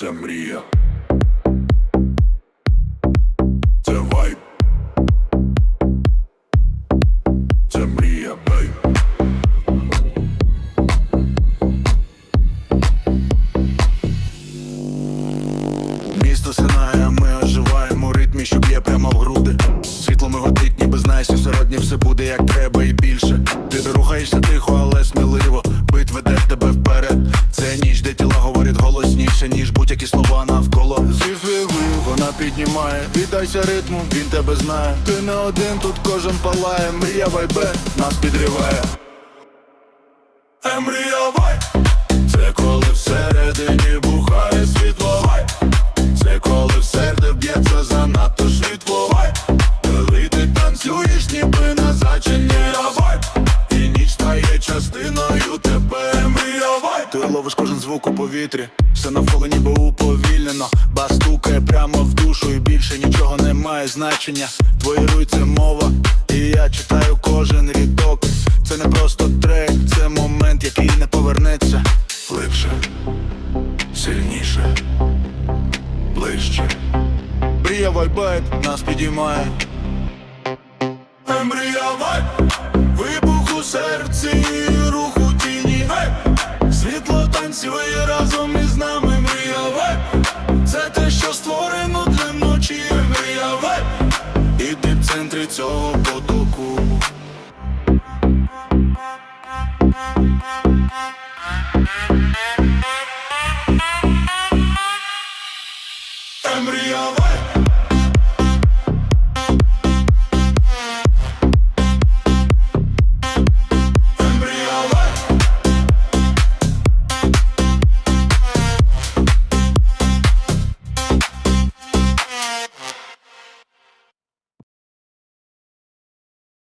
Це мрія. Це вайб. Це мрія, бейб. Місто синає, ми оживаємо ритмі, що б'є прямо в груди. Світло миготить, ніби знаєш, сьогодні все буде як треба голосніше, ніж будь-які слова навколо. Звіви, вона піднімає, віддайся ритму, він тебе знає. Ти не один, тут кожен палає. Мрія вайбе, нас підриває. Ти ловиш кожен звук у повітрі, все навколо ніби уповільнено. Бас стукає прямо в душу і більше нічого не має значення. Твої руй це мова, і я читаю кожен рядок. Це не просто трек, це момент, який не повернеться. Глибше. Сильніше. Ближче. Мрія вайбайт нас підіймає. Танцює разом із нами. Мрія вайб. Це те, що створено для ночі. Мрія вайб. І ти в центрі цього потоку. Е, мрія, вайб.